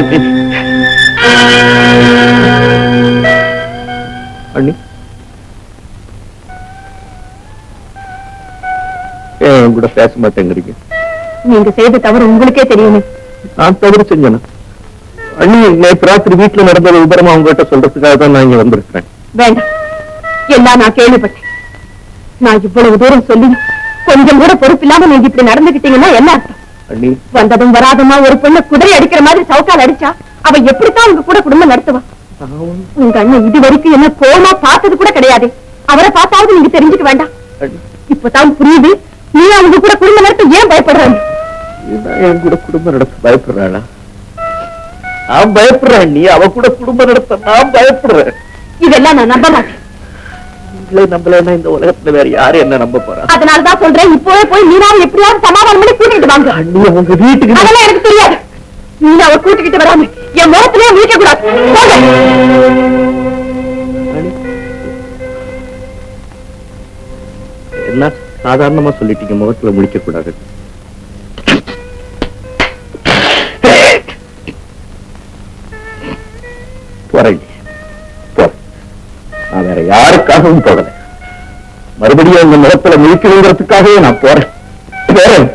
அண்ணி அண்ணி ஏன் என் கூட பேச மாட்டேங்கிறீங்க நீங்க செய்த தவறு உங்களுக்கே தெரியுமே நான் தவறு செஞ்சேனா அண்ணி நேற்று ராத்திரி வீட்டுல நடந்த விபரமா உங்ககிட்ட சொல்றதுக்காக தான் நான் இங்க வந்திருக்கிறேன் வேண்டாம் எல்லாம் நான் கேள்விப்பட்டேன் நான் இவ்வளவு தூரம் சொல்லி கொஞ்சம் கூட பொறுப்பில்லாம நீங்க இப்படி நடந்துகிட்டீங்கன்னா என்ன அர்த்தம் அண்ணி வந்ததும் வராதமா ஒரு பொண்ணு குதிரை அடிக்கிற மாதிரி சவுக்கால் அடிச்சா அவ எப்படித்தான் உங்க கூட குடும்பம் நடத்துவா? உங்க அண்ணன் இது வரைக்கும் என்ன கோமா பார்த்தது கூட கிடையாது. அவரை பார்த்தாவது நீங்க தெரிஞ்சுக்க வேண்டாம். இப்பதான் புரியுது. நீ அவங்க கூட குடும்பம் நடத்த ஏன் பயப்படுறாங்க? என் கூட குடும்பம் நடத்த பயப்படுறாளா நான் பயப்படுறேன். நீ அவ கூட குடும்பம் நடத்த நான் பயப்படுறேன். இதெல்லாம் நான் நம்ப மாட்டேன். நீங்களே நம்பலன்னா இந்த உலகத்துல வேற யாரு என்ன நம்ப போறா அதனாலதான் சொல்றேன் இப்பவே போய் மீனாவை எப்படியாவது சமாதானம் பண்ணி கூட்டிட்டு வாங்க. அண்ணி உங்க வீட்டுக்கு அதெல்லாம் எனக்கு தெரியாது. அவர் கூட்டிக்கிட்டு வராம என் முகத்திலே முடிக்க கூடாது. என்ன சாதாரணமா சொல்லிட்டீங்க முகத்துல முடிக்க கூடாது போறேன். நான் வேற யாருக்காகவும் போடல மறுபடியும் அந்த முகத்துல முழிக்கணுங்கிறதுக்காகவே நான் போறேன். போறேன்.